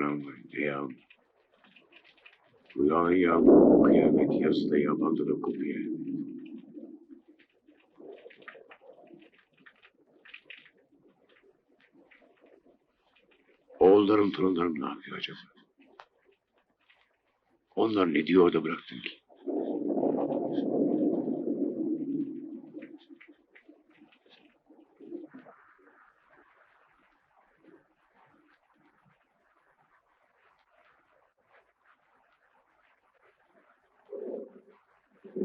almayın ya. Uyan ya bu kıyamet yazıda yabandı da kopuyor. Oğullarım torunlarım ne yapıyor acaba? Onlar ne diyor da bıraktın ki?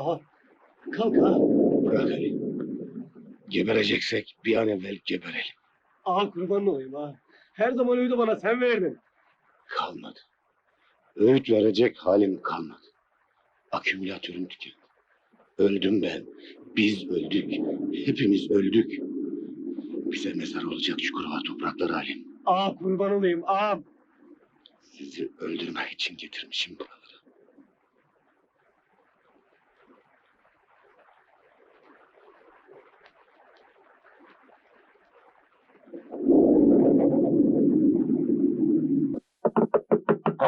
Aha. Kalk ha. Bırak Ali. Gebereceksek bir an evvel geberelim. Aha kurban olayım ha. Her zaman öğüdü bana sen verdin. Kalmadı. Öğüt verecek halim kalmadı. Akümülatörüm tükendi. Öldüm ben. Biz öldük. Hepimiz öldük. Bize mezar olacak çukurova topraklar halim. Aha kurban olayım ağam. Sizi öldürmek için getirmişim buralara.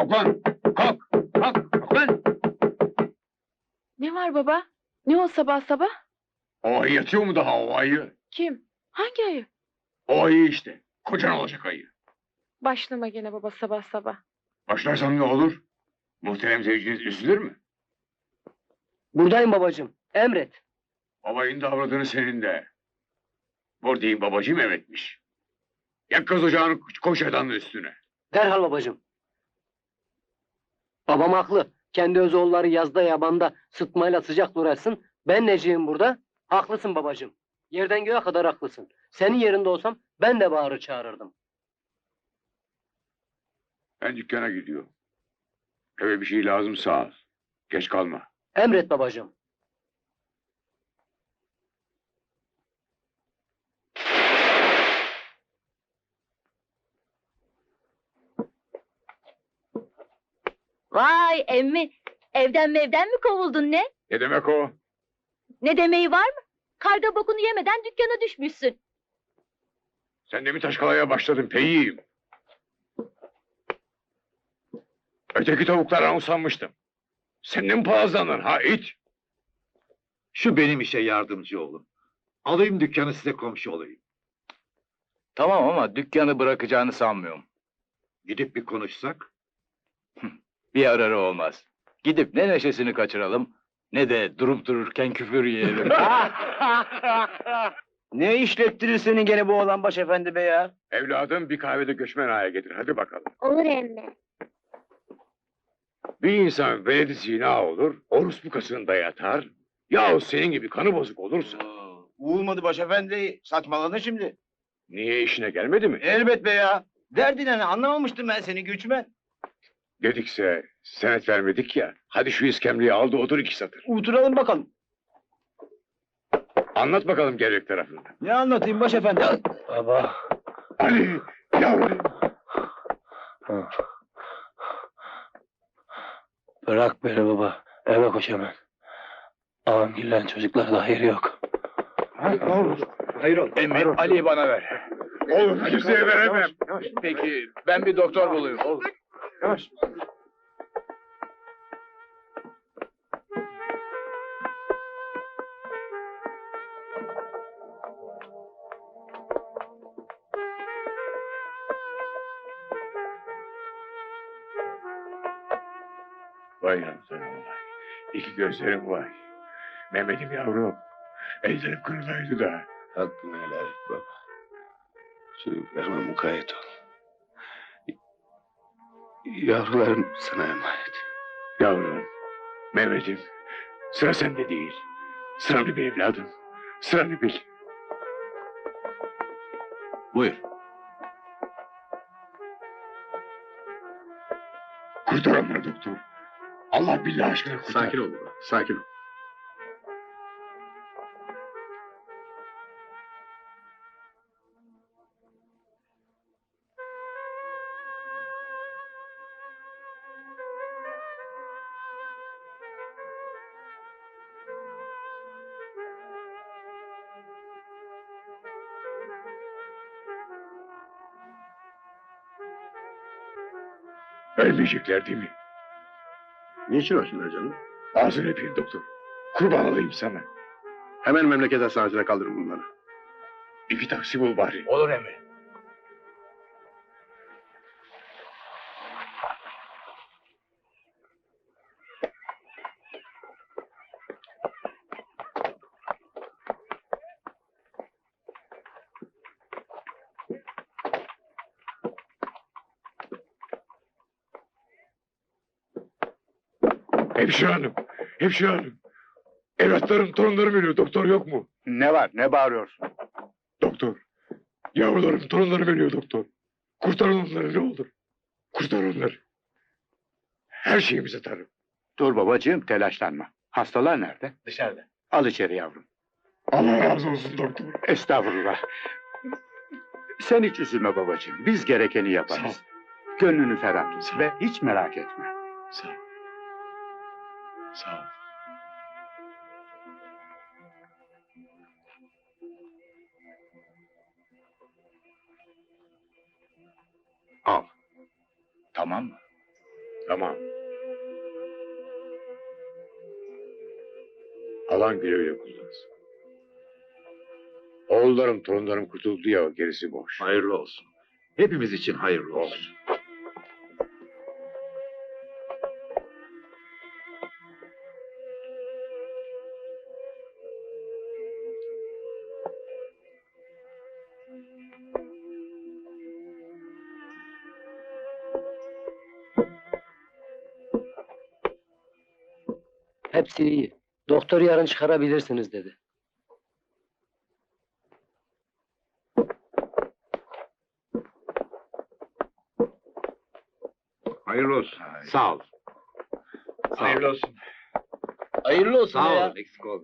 Kalk lan! Kalk! Kalk! Kalk lan! Ne var baba? Ne o sabah sabah? O ayı yatıyor mu daha o ayı? Kim? Hangi ayı? O ayı işte. Kocan olacak ayı. Başlama gene baba sabah sabah. Başlarsan ne olur? Muhterem zevciniz üzülür mü? Buradayım babacığım. Emret. Babayın davradığını senin de. Buradayım babacığım evetmiş. Yak kaz ocağını koş üstüne. Derhal babacığım. Babam haklı. Kendi öz oğulları yazda yabanda sıtmayla sıcak uğraşsın. Ben neciyim burada? Haklısın babacığım. Yerden göğe kadar haklısın. Senin yerinde olsam ben de bağırır çağırırdım. Ben dükkana gidiyorum. Eve bir şey lazımsa al. Geç kalma. Emret babacığım. Vay emmi, evden mevden mi kovuldun ne? Ne demek o? Ne demeyi var mı? Karga bokunu yemeden dükkana düşmüşsün. Sen de mi taşkalaya başladın peyiyim? Öteki tavuklara usanmıştım. Sen de mi palazlandın ha it? Şu benim işe yardımcı olun. Alayım dükkanı size komşu olayım. Tamam ama dükkanı bırakacağını sanmıyorum. Gidip bir konuşsak. Bir ararı olmaz. Gidip ne neşesini kaçıralım ne de durup dururken küfür yiyelim. Ne işlettirir seni gene bu oğlan başefendi be ya? Evladım bir kahvede göçmen ağaya getir hadi bakalım. Olur emmi. Bir insan veledi zina olur, orus bukasında yatar. Yahu senin gibi kanı bozuk olursa Uğulmadı başefendi. Saçmaladın şimdi. niye işine gelmedi mi? Elbet be ya. Derdin ne anlamamıştım ben seni güçmen. Dedikse senet vermedik ya. Hadi şu iskemleyi al da otur iki satır. Oturalım bakalım. Anlat bakalım gerek tarafını. Ne anlatayım başefendi? Baba. Ali yavrum. Bırak beni baba. Eve koş hemen. Ağam gillen çocuklarda hayır yok. Hayır ol. Emmi Ali'yi bana ver. Oğlum kimseye veremem. Peki ben bir doktor bulayım. Vay Ramazan'ım vay. İki gözlerim vay. Mehmet'im yavrum. Ellerim kırılaydı da. Hakkını helal et baba. Çocuklarıma mukayyet ol. Yavrularım sana emanet. Yavrum, Mehmet'im. Sıra sende değil. Sıranı bil evladım. Sıranı bil. Buyur. Kurtar onları doktor. Allah billah aşkına kurtar. Sakin ol baba. Sakin ol. Ölmeyecekler değil mi? Niçin ölsünler canım? Ağzını öpeyim doktor. Kurban olayım sana. Hemen memleket hastanesine kaldırın bunları. İki taksi bul bari. Olur emmi. Hemşire hanım. Hemşire hanım. Evlatlarım, torunlarım ölüyor. Doktor yok mu? Ne var? Ne bağırıyorsun? Doktor. Yavrularım, torunlarım ölüyor doktor. Kurtarın onları ne olur. Kurtar onları. Her şeyimize tarım. Dur babacığım telaşlanma. Hastalar nerede? Dışarıda. Al içeri yavrum. Allah razı olsun doktor. Estağfurullah. Sen hiç üzülme babacığım. Biz gerekeni yaparız. Gönlünü ferah tut ve hiç merak etme. Sağ ol. Sağ ol. Al. Tamam mı? Tamam. Alan güle güle kullansın. Oğullarım, torunlarım kurtuldu ya gerisi boş. Hayırlı olsun. Hepimiz için hayırlı olsun. Hepsi iyi. Doktor yarın çıkarabilirsiniz dedi. Hayırlı olsun. Sağ ol. Hayırlı olsun. Hayırlı olsun Sağ ol. Eksik olma.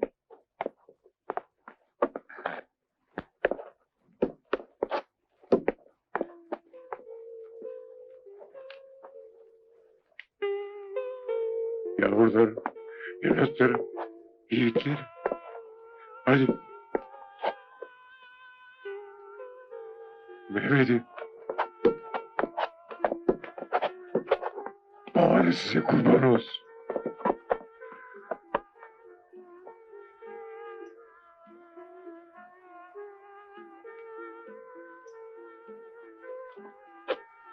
Mehmet'im. Babanız size kurban olsun.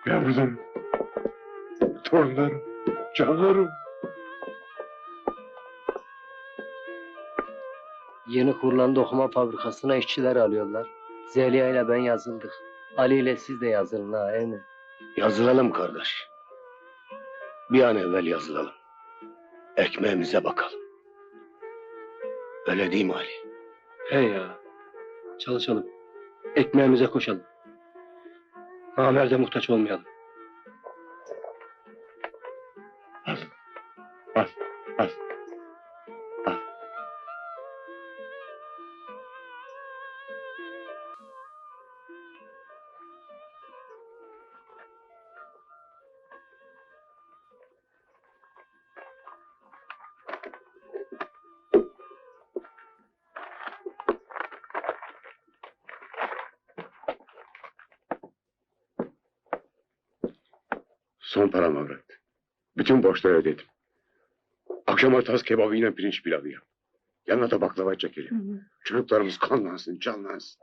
Yavrularım, torunlarım, canlarım. Yeni kurulan dokuma fabrikasına işçiler alıyorlar. Zeliha ile ben yazıldık. Ali ile siz de yazılın ha emin. Yazılalım kardeş. Bir an evvel yazılalım. Ekmeğimize bakalım. Öyle değil mi Ali? He ya. Çalışalım. Ekmeğimize koşalım. Namerde muhtaç olmayalım. Son param avrat. Bütün borçları ödedim. Akşama tas kebabıyla pirinç pilavı yap. Yanına da baklava çekelim. Çocuklarımız kanlansın, canlansın.